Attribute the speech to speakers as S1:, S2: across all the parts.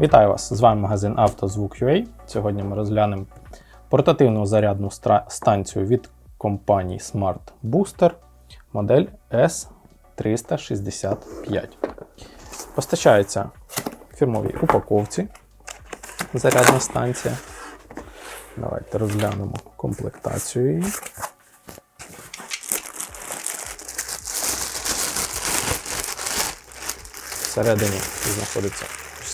S1: Вітаю вас! З вами магазин «Автозвук.UA». Сьогодні ми розглянемо портативну зарядну станцію від компанії Smart Booster модель S365. Постачається в фірмовій упаковці зарядна станція. Давайте розглянемо комплектацію її. Всередині знаходиться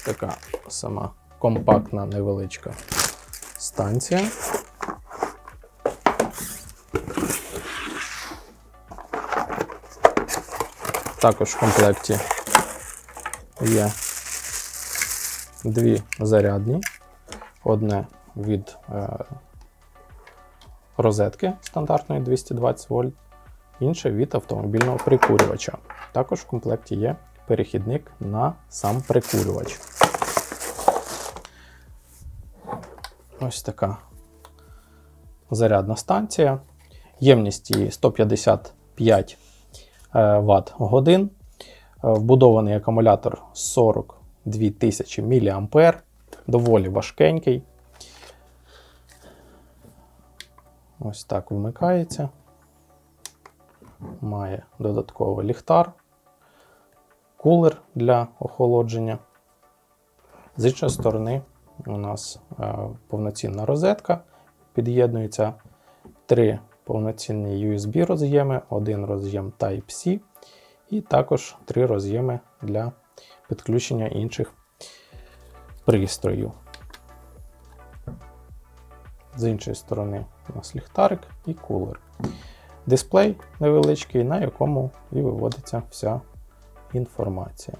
S1: така сама компактна невеличка станція. Також в комплекті є дві зарядні, одне від е, розетки стандартної 220 вольт, інше від автомобільного прикурювача. Також в комплекті є перехідник на сам прикурювач. Ось така зарядна станція. Ємність її 155 Вт годин. Е, Вбудований акумулятор 42 тисячі мА. Доволі важкенький. Ось так вмикається. Має додатковий ліхтар, кулер для охолодження. З іншої сторони, у нас е, повноцінна розетка. Під'єднується три повноцінні USB роз'єми, один роз'єм Type-C, і також три роз'єми для підключення інших пристроїв. З іншої сторони у нас ліхтарик і кулер. Дисплей невеличкий, на якому і виводиться вся інформація.